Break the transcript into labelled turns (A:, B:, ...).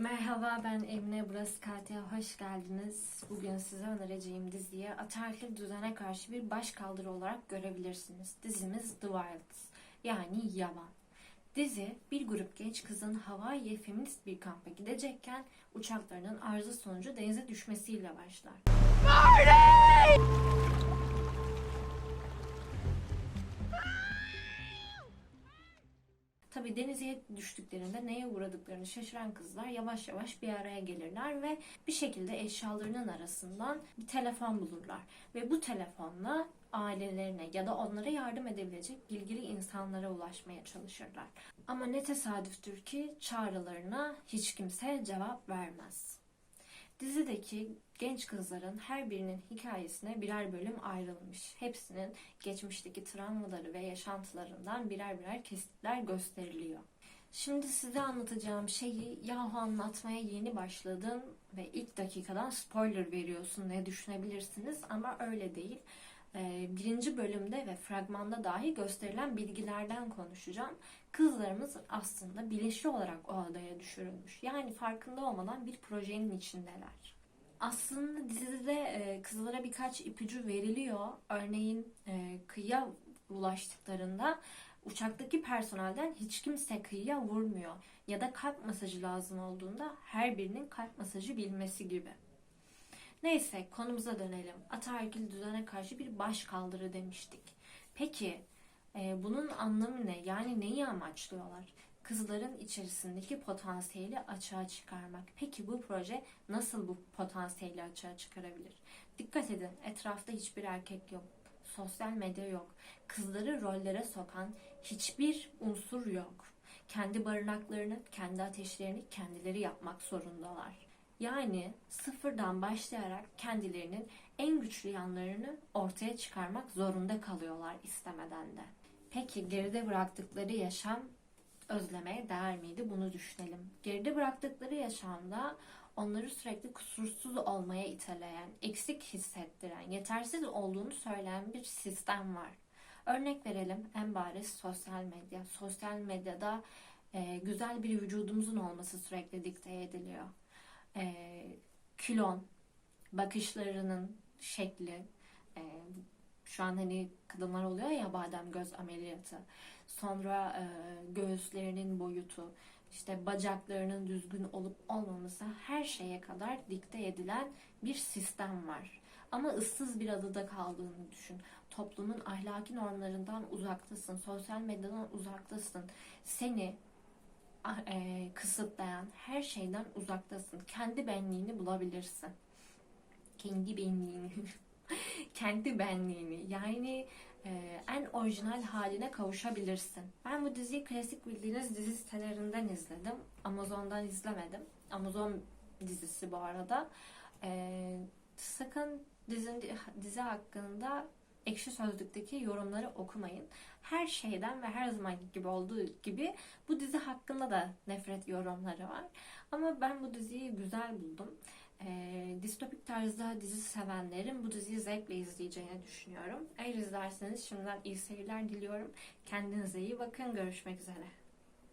A: Merhaba ben Emine, burası Katya'ya hoş geldiniz. Bugün size önereceğim diziyi ataerkil düzene karşı bir başkaldırı olarak görebilirsiniz. Dizimiz The Wilds yani Yaban. Dizi bir grup genç kızın Hawaii'ye feminist bir kampa gidecekken uçaklarının arıza sonucu denize düşmesiyle başlar. Tabii denize düştüklerinde neye uğradıklarını şaşıran kızlar yavaş yavaş bir araya gelirler ve bir şekilde eşyalarının arasından bir telefon bulurlar. Ve bu telefonla ailelerine ya da onlara yardım edebilecek ilgili insanlara ulaşmaya çalışırlar. Ama ne tesadüftür ki çağrılarına hiç kimse cevap vermez. Dizideki genç kızların her birinin hikayesine birer bölüm ayrılmış. Hepsinin geçmişteki travmaları ve yaşantılarından birer birer kesitler gösteriliyor. Şimdi size anlatacağım şeyi yahu anlatmaya yeni başladın ve ilk dakikadan spoiler veriyorsun diye düşünebilirsiniz ama öyle değil. Ee, Birinci bölümde ve fragmanda dahi gösterilen bilgilerden konuşacağım. Kızlarımız aslında bilinçli olarak o adaya düşürülmüş. Yani farkında olmadan bir projenin içindeler. Aslında dizide e, kızlara birkaç ipucu veriliyor. Örneğin e, kıyıya ulaştıklarında uçaktaki personelden hiç kimse kıyıya vurmuyor. Ya da kalp masajı lazım olduğunda her birinin kalp masajı bilmesi gibi. Neyse konumuza dönelim. Ataerkil düzene karşı bir baş kaldırı demiştik. Peki e, bunun anlamı ne? Yani neyi amaçlıyorlar? Kızların içerisindeki potansiyeli açığa çıkarmak. Peki bu proje nasıl bu potansiyeli açığa çıkarabilir? Dikkat edin etrafta hiçbir erkek yok. Sosyal medya yok. Kızları rollere sokan hiçbir unsur yok. Kendi barınaklarını, kendi ateşlerini kendileri yapmak zorundalar. Yani sıfırdan başlayarak kendilerinin en güçlü yanlarını ortaya çıkarmak zorunda kalıyorlar istemeden de. Peki geride bıraktıkları yaşam özlemeye değer miydi? Bunu düşünelim. Geride bıraktıkları yaşamda onları sürekli kusursuz olmaya iteleyen, eksik hissettiren, yetersiz olduğunu söyleyen bir sistem var. Örnek verelim en bariz sosyal medya. Sosyal medyada e, güzel bir vücudumuzun olması sürekli dikte ediliyor e, kilon, bakışlarının şekli, e, şu an hani kadınlar oluyor ya badem göz ameliyatı, sonra e, göğüslerinin boyutu, işte bacaklarının düzgün olup olmaması her şeye kadar dikte edilen bir sistem var. Ama ıssız bir adada kaldığını düşün. Toplumun ahlaki normlarından uzaktasın, sosyal medyadan uzaktasın. Seni e, kısıtlayan her şeyden uzaktasın. Kendi benliğini bulabilirsin. Kendi benliğini. kendi benliğini. Yani e, en orijinal haline kavuşabilirsin. Ben bu diziyi klasik bildiğiniz dizi sitelerinden izledim. Amazon'dan izlemedim. Amazon dizisi bu arada. E, sakın dizi, dizi hakkında ekşi sözlükteki yorumları okumayın. Her şeyden ve her zaman gibi olduğu gibi bu dizi hakkında da nefret yorumları var. Ama ben bu diziyi güzel buldum. E, distopik tarzda dizi sevenlerin bu diziyi zevkle izleyeceğini düşünüyorum. Eğer izlerseniz şimdiden iyi seyirler diliyorum. Kendinize iyi bakın. Görüşmek üzere.